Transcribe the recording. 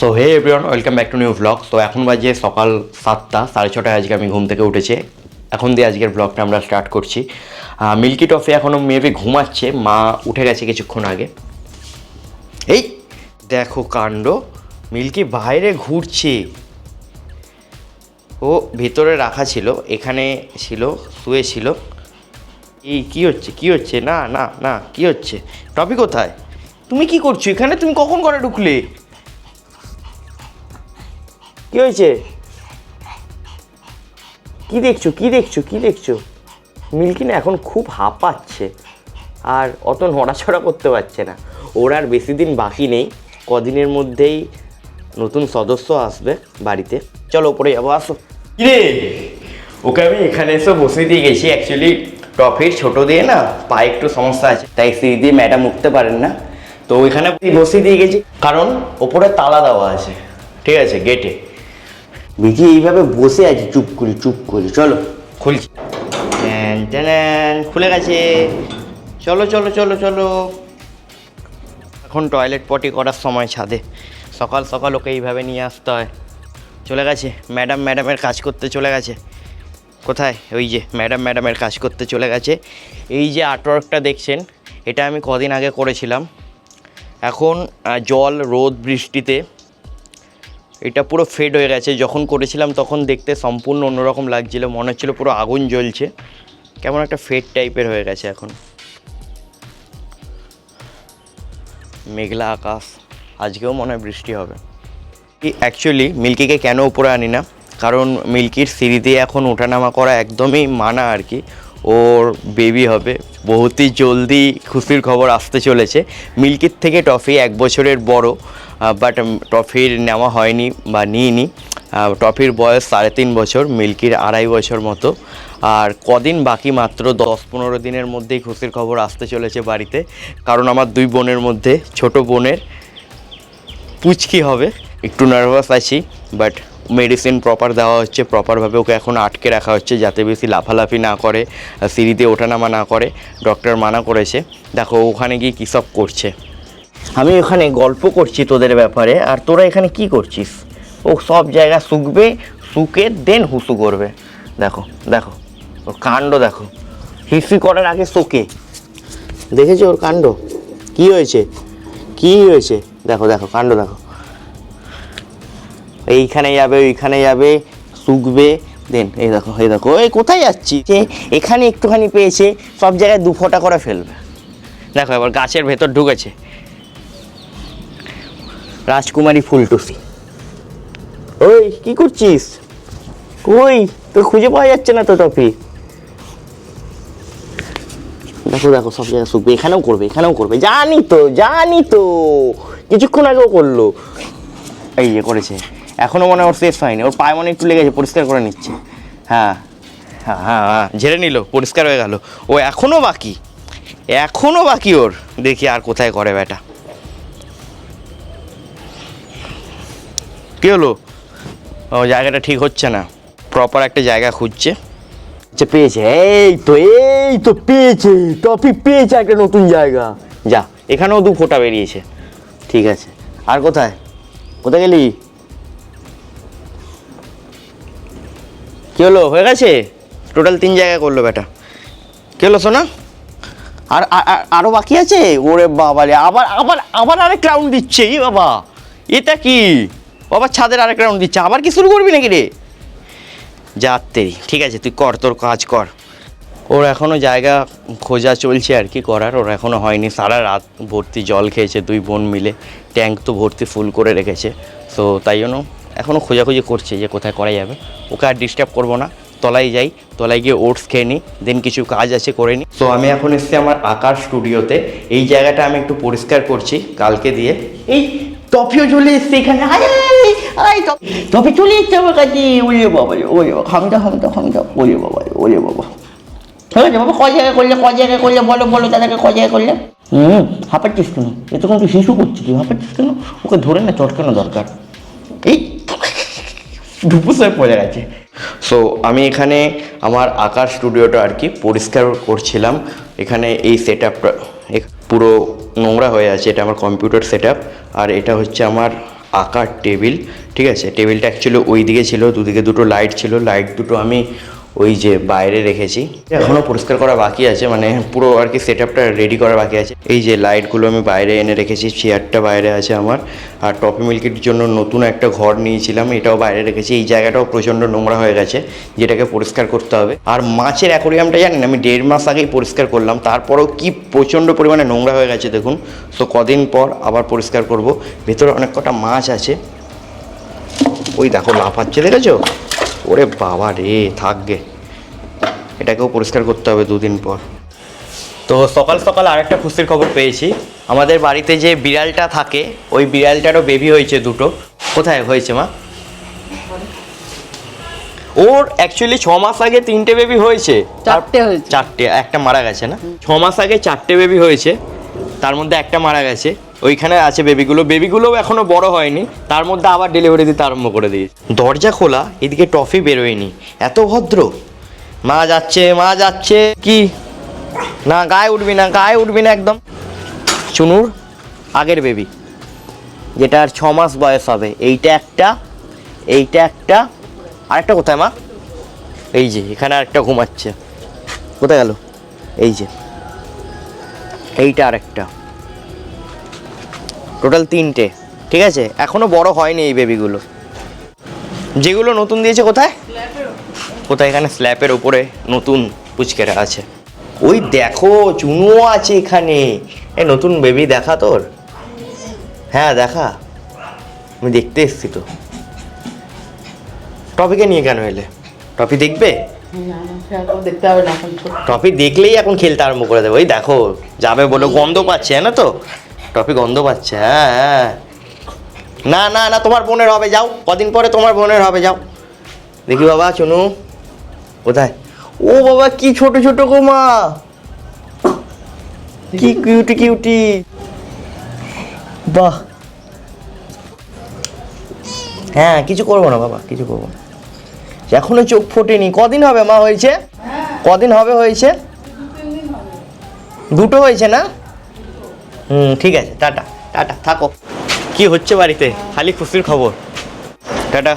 So hey everyone welcome back to new vlog তো এখন বাজে সকাল সাতটা, সাড়ে ছটায় আজকে আমি ঘুম থেকে উঠেছি। এখন দিয়ে আজকের ব্লগটা আমরা স্টার্ট করছি। মিল্কি টফি এখনও মেবি ঘুমাচ্ছে, মা উঠে গেছে কিছুক্ষণ আগে। এই দেখো কাণ্ড মিল্কি বাইরে ঘুরছে। ও ভেতরে রাখা ছিল, এখানে ছিল, শুয়ে ছিল। এই কি হচ্ছে কি হচ্ছে? না না না, কি হচ্ছে? টপি কোথায়? তুমি কি করছ? এখানে তুমি কখন করে ঢুকলে? কি হয়েছে? কি দেখছ? কি দেখছ? কি দেখছ? মিল্কি না এখন খুব হাঁপাচ্ছে আর অত নড়াছড়া করতে পারছে না। ওর আর বেশি দিন বাকি নেই। কদিনের মধ্যেই নতুন সদস্য আসবে বাড়িতে। চলো ওপরে যাব, আসো। কিরে ওকে আমি এখানে এসে বসে দিয়ে গেছি। অ্যাকচুয়ালি টফির ছোট দিয়ে না পায়ে একটু সমস্যা আছে। তাই সিঁড়ি দিয়ে ম্যাডাম উঠতে পারেন না। তো ওইখানে বসে দিয়ে গেছি। কারণ ওপরে তালা দেওয়া আছে। ঠিক আছে গেটে বিজি এইভাবে বসে আছে, চুপ করে চুপ করে, চলো। খুলছি। খুলে গেছে। চলো চলো চলো চলো। এখন টয়লেট পটি করার সময় ছাদে। সকাল সকাল ওকে এইভাবে নিয়ে আসতে হয়। চলে গেছে। ম্যাডাম, ম্যাডামের কাজ করতে চলে গেছে। কোথায়? ওই যে, ম্যাডাম, ম্যাডামের কাজ করতে চলে গেছে। এই যে আর্টওয়ার্কটা দেখছেন, এটা আমি কদিন আগে করেছিলাম। এখন জল, রোদ, বৃষ্টিতে এটা পুরো ফেড হয়ে গেছে। যখন করেছিলাম তখন দেখতে সম্পূর্ণ অন্যরকম লাগছিল, মনে হচ্ছিল পুরো আগুন জ্বলছে। কেমন একটা ফেড টাইপের হয়ে গেছে এখন। মেঘলা আকাশ। আজকেও মনে হয় বৃষ্টি হবে। অ্যাকচুয়ালি মিল্কিকে কেন উপরে আনি না? কারণ মিল্কির সিঁড়ি দিয়ে এখন ওঠানামা করা একদমই মানা আর কি। ওর বেবি হবে। বহুতই জলদি খুশির খবর আসতে চলেছে। মিল্কির থেকে টফি এক বছরের বড়। বাট টফির নেওয়া হয়নি বা নিইনি। টফির বয়স সাড়ে তিন বছর, মিল্কির আড়াই বছর মতো। আর কদিন বাকি মাত্র দশ পনেরো দিনের মধ্যেই খুশির খবর আসতে চলেছে বাড়িতে। কারণ আমার দুই বোনের মধ্যে ছোট বোনের পুচকি হবে, একটু নার্ভাস আছি বাট মেডিসিন প্রপার দেওয়া হচ্ছে প্রপারভাবে ওকে এখন আটকে রাখা হচ্ছে, যাতে বেশি লাফালাফি না করে সিঁড়িতে ওঠানামা না করে ডক্টর মানা করেছে। দেখো, ওখানে গিয়ে কী সব করছে। আমি ওখানে গল্প করছি তোদের ব্যাপারে, আর তোরা এখানে কি করছিস? ও সব জায়গা শুকবে, শুকে দেন হুসু করবে। দেখো দেখো, ওর কাণ্ড দেখো। হিসি করার আগে শোকে। দেখেছ ওর কাণ্ড? কি হয়েছে? কি হয়েছে? দেখো দেখো, কাণ্ড দেখো। এইখানে যাবে, ওইখানে যাবে, শুকবে দেন এই দেখো এই দেখো। এই কোথায় যাচ্ছি? যে এখানে একটুখানি পেয়েছে, সব জায়গায় দু ফোঁটা করে ফেলবে। দেখো, এবার গাছের ভেতর ঢুকেছে। রাজকুমারী ফুলটুসি। ওই, কি করছিস? কই? তোর খুঁজে পাওয়া যাচ্ছে না তো টপি। দেখো দেখো, সব জায়গায় শুকবে। এখানেও করবে এখানেও করবে। জানি তো জানি তো। কিছুক্ষণ আগেও করল। এই যে করেছে। এখনও মনে ওর শেষ হয়নি। ওর পায়ে মনে একটু লেগেছে পরিষ্কার করে নিচ্ছে। হ্যাঁ হ্যাঁ হ্যাঁ হ্যাঁ ঝেড়ে নিল, পরিষ্কার হয়ে গেল। ও এখনও বাকি। এখনও বাকি ওর। দেখি আর কোথায় করে বেটা। কী হলো? ও, জায়গাটা ঠিক হচ্ছে না। প্রপার একটা জায়গা খুঁজছে। আচ্ছা পেয়েছে। এই তো এই তো পেয়েছে। টপিক পেয়েছে একটা নতুন জায়গা। যা, এখানেও দু ফোঁটা বেরিয়েছে। ঠিক আছে। আর কোথায়? কোথায় গেলি? কি হলো? হয়ে গেছে? টোটাল তিন জায়গায় করল বেটা। কি হলো শোনা আর, আর- আর- আরও বাকি আছে? ওরে বাবা রে আবার আবার আবার আরেক রাউন্ড দিচ্ছে। এই বাবা, এটা কি? বাবা, ছাদের আরেক রাউন্ড দিচ্ছে। আবার কি শুরু করবি নাকি রে? যাতে ঠিক আছে, তুই কর, তোর কাজ কর। ওর এখনও জায়গা খোঁজা চলছে আর কি করার, ওর এখনও হয়নি। সারা রাত ভর্তি জল খেয়েছে দুই বোন মিলে, ট্যাঙ্ক তো ভর্তি ফুল করে রেখেছে। তো তাই জন্য এখনও খোঁজাখুঁজি করছে যে কোথায় করা যাবে। ওকে আর ডিস্টার্ব করব না, তলায় যাই, তলায় গিয়ে ওটস খেয়ে নিই দেন কিছু কাজ আছে করে নিই তো আমি এখন এসেছি আমার আঁকার স্টুডিওতে এই জায়গাটা আমি একটু পরিষ্কার করছি কালকে দিয়ে। এই টপিও চলে এসছে এখানে টপ- চলে এসছে আমার কাছে ওরে বাবা ওরে বাবা হামিদা হামিদা হামিদা ওরে বাবা ওরে বাবা ঠিক আছে ক জায়গায় করলে ক জায়গায় করলে বলো বলো দাদাকে ক জায়গায় করলে হুম, হাঁপাচ্ছিস শিশু করছিস ওকে ধরে না চটকানো দরকার? এই ঢুপুস হয়ে পড়ে গেছে। সো আমি এখানে আমার আঁকার স্টুডিওটা আর কি পরিষ্কার করছিলাম। এখানে এই সেট আপটা পুরো নোংরা হয়ে আছে, এটা আমার কম্পিউটার সেট আর এটা হচ্ছে আমার আঁকার টেবিল ঠিক আছে? টেবিলটা অ্যাকচুয়ালি ওই দিকে ছিল, দুদিকে দুটো লাইট ছিল লাইট দুটো আমি ওই যে বাইরে রেখেছি। এখনও পরিষ্কার করা বাকি আছে মানে পুরো আর কি সেট আপটা রেডি করা বাকি আছে। এই যে লাইটগুলো আমি বাইরে এনে রেখেছি চেয়ারটা বাইরে আছে আমার। আর টপি মিল্কির জন্য নতুন একটা ঘর নিয়েছিলাম এটাও বাইরে রেখেছি। এই জায়গাটাও প্রচণ্ড নোংরা হয়ে গেছে যেটাকে পরিষ্কার করতে হবে। আর মাছের অ্যাকোরিয়ামটা জানেন আমি দেড় মাস আগেই পরিষ্কার করলাম। তারপরেও কি প্রচণ্ড পরিমাণে নোংরা হয়ে গেছে দেখুন। তো কদিন পর আবার পরিষ্কার করব। ভেতরে অনেক কটা মাছ আছে। ওই দেখো লাফাচ্ছে দেখেছ? ওরে বাবা রে থাকবে এটাকেও পরিষ্কার করতে হবে দুদিন পর। তো সকাল সকাল আরেকটা খুশির খবর পেয়েছি। আমাদের বাড়িতে যে বিড়ালটা থাকে ওই বিড়ালটারও বেবি হয়েছে দুটো। কোথায় হয়েছে মা? ওর অ্যাকচুয়ালি ছ মাস আগে তিনটে বেবি হয়েছে। চারটে হয়েছে। চারটে একটা মারা গেছে না? ছ মাস আগে চারটে বেবি হয়েছে। তার মধ্যে একটা মারা গেছে। ওইখানে আছে বেবিগুলো বেবিগুলোও এখনও বড় হয়নি। তার মধ্যে আবার ডেলিভারি দিতে আরম্ভ করে দিয়েছে। দরজা খোলা, এদিকে টফি বেরোয়নি। এত ভদ্র। মা যাচ্ছে মা যাচ্ছে। কি? না, গায়ে উঠবি না, গায়ে উঠবি না একদম। চুনুর আগের বেবি যেটা আর ছ মাস বয়স হবে। এইটা একটা এইটা একটা। আরেকটা কোথায় মা? এই যে, এখানে আরেকটা ঘুমাচ্ছে। কোথায় গেল? এই যে। এইটা আরেকটা। টোটাল তিনটে, ঠিক আছে? এখনও বড় হয়নি এই বেবিগুলো যেগুলো নতুন দিয়েছে কোথায়? কোথায়? এখানে স্ল্যাপের উপরে নতুন পুচকেরা আছে। ওই দেখো, চুনুও আছে এখানে। এ, নতুন বেবি দেখা তোর? হ্যাঁ দেখা। আমি দেখতে এসছি তো। টপিকে নিয়ে কেন এলে? টপি দেখবে? না টপি দেখলেই এখন খেলতে আরম্ভ করে দেবো। ওই দেখো, যাবে বলে গন্ধ পাচ্ছে না তো? টপি গন্ধ পাচ্ছে হ্যাঁ হ্যাঁ। না না না, তোমার বোনের হবে, যাও। কদিন পরে তোমার বোনের হবে, যাও। দেখি বাবা, চুনু, কোথায়? ও বাবা, কি ছোট ছোট গো মা। কি কিউটি কিউটি বাহ। হ্যাঁ কিছু করব না বাবা, কিছু করব না। এখনও চোখ ফোটেনি। কদিন হবে মা হয়েছে? কদিন হবে হয়েছে? দুটো হয়েছে না? হুম ঠিক আছে টাটা টাটা থাকো। কি হচ্ছে বাড়িতে? খালি খুশির খবর। টাটা।